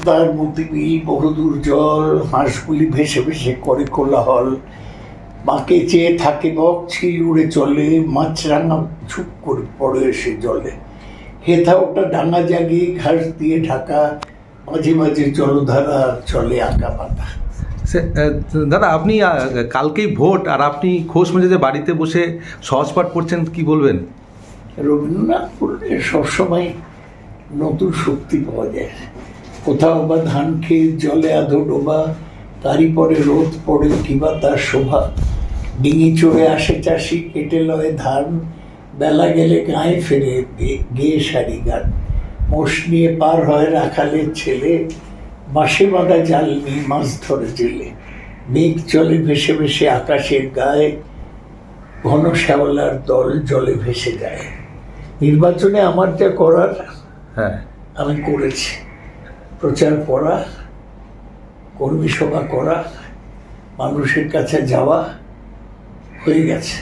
পদ্মার মতিবিল বহুদূর জল হাঁসগুলি ভেসে ভেসে করে কোলাহল। মাকে চেয়ে থাকে বক ছিল উড়ে চলে মাছ মাছরাঙা ঝুপ করে পড়ে এসে জলে। হেথা ওটা ডাঙা জাগিয়ে ঘাস দিয়ে ঢাকা মাঝে মাঝে জলধারা চলে আঁকা পাতা। দাদা আপনি কালকেই ভোট আর আপনি খোশ মেজেতে বাড়িতে বসে সহজ পাঠ করছেন কি বলবেন? রবীন্দ্রনাথ পড়লে সবসময় নতুন শক্তি পাওয়া যায়। কোথাও বা ধান খেয়ে জলে আধো ডোবা তারই পরে রোদ পড়ে কিবা তার শোভা। ডিঙি চড়ে আসে চাষি কেটে লয় ধান। বেলা গেলে গায়ে ফেরে গেয়ে সারি গান। মোষ নিয়ে পার হয় রাখালের ছেলে। বাঁশে বাঁধা জাল নিয়ে মাছ ধরে জেলে। মেঘ চলে ভেসে ভেসে আকাশের গায়ে। ঘন শ্যাওলার দল জলে ভেসে যায়। নির্বাচনে আমার যা করার হ্যাঁ। আমি করেছি। প্রচার করা কর্মী সভা করা মানুষের কাছে যাওয়া হয়ে গেছে।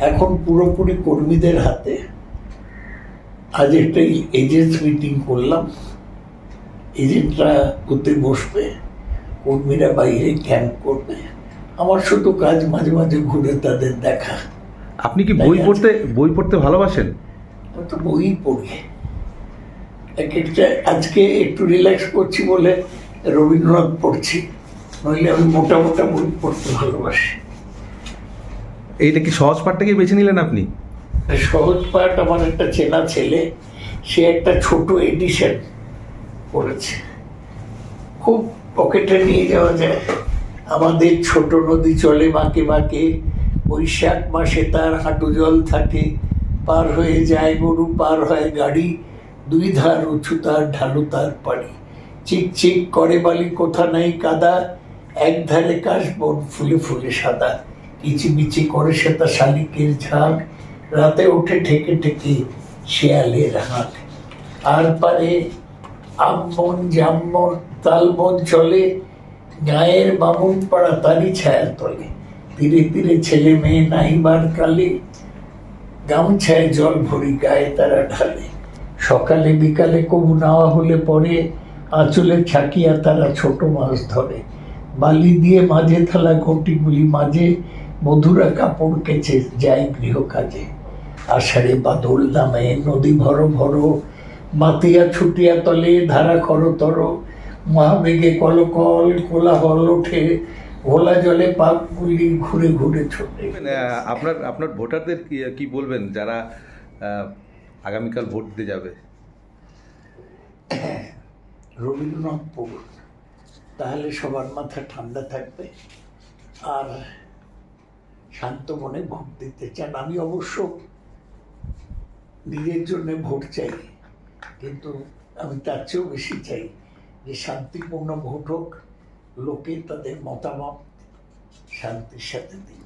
এখন পুরোপুরি কর্মীদের হাতে আজ একটা এজেন্ট মিটিং করলাম। এজেন্টরা ওতে বসবে কর্মীরা বাইরে ক্যাম্প করবে। আমার শুধু কাজ মাঝে মাঝে ঘুরে তাদের দেখা। আপনি কি বই পড়তে বই পড়তে ভালোবাসেন? তো বই পড়ি। আজকে একটু রিল্যাক্স করছি বলে রবীন্দ্রনাথ পড়ছি। নইলে আমি মোটা মোটা বই পড়তে ভালোবাসি। এইটা কি সহজ পাঠটাকে বেছে নিলেন আপনি? সহজ পাঠ আমার একটা চেনা ছেলে সে একটা ছোট এডিশন করেছে। খুব পকেটে নিয়ে যাওয়া যায়। আমাদের ছোট নদী চলে বাঁকে বাঁকে বৈশাখ মাসে তার হাঁটু জল থাকে পার হয়ে যায় গরু পার হয় গাড়ি দুই ধার উঁচু, তার ঢালু, তার চিক করে বালি, কোথা নাই কাদা। এক ধারে কাশবন ফুলে ফুলে সাদা। কিচিমিচি করে সে তা শালিকের ঝাঁক। রাতে ওঠে ঠেকে ঠেকে শেয়ালের হাঁক আর পারে আমন জামন তালবন চলে। গায়ের বামুন পাড়া তারই ছায়ার তলে। ধীরে ধীরে ছেলে মেয়ে নাইবার কালে। গামছায় জল ভরি গায়ে তারা ঢালে। সকালে বিকালে কবু নাওয়া হলে পরে আঁচলে ছাকিয়া তারা ছোট মাছ ধরে। বালি দিয়ে মাঝে থালা ঘটিগুলি মাঝে মধুরা কাপড় কেচে যায় গৃহ কাজে আষাঢ়ে বাদল নামে, নদী ভর ভর, মাতিয়া ছুটিয়া তলে, ধারা খরতর মহাবেগে কলকল, কোলাহল ওঠে, ঘোলা জলে পাকগুলি ঘুরে ঘুরে ছোটে। আপনার আপনার ভোটারদের কি বলবেন? যারা আগামীকাল ভোট দিতে যাবে। রবীন্দ্রনাথ পড়ুন তাহলে সবার মাথা ঠান্ডা থাকবে আর শান্ত মনে ভোট দিতে চান। আমি অবশ্য নিজের জন্য ভোট চাই, কিন্তু আমি তার চেয়েও বেশি চাই যে শান্তিপূর্ণ ভোট হোক, লোকে তাদের মতামত শান্তির সাথে দিন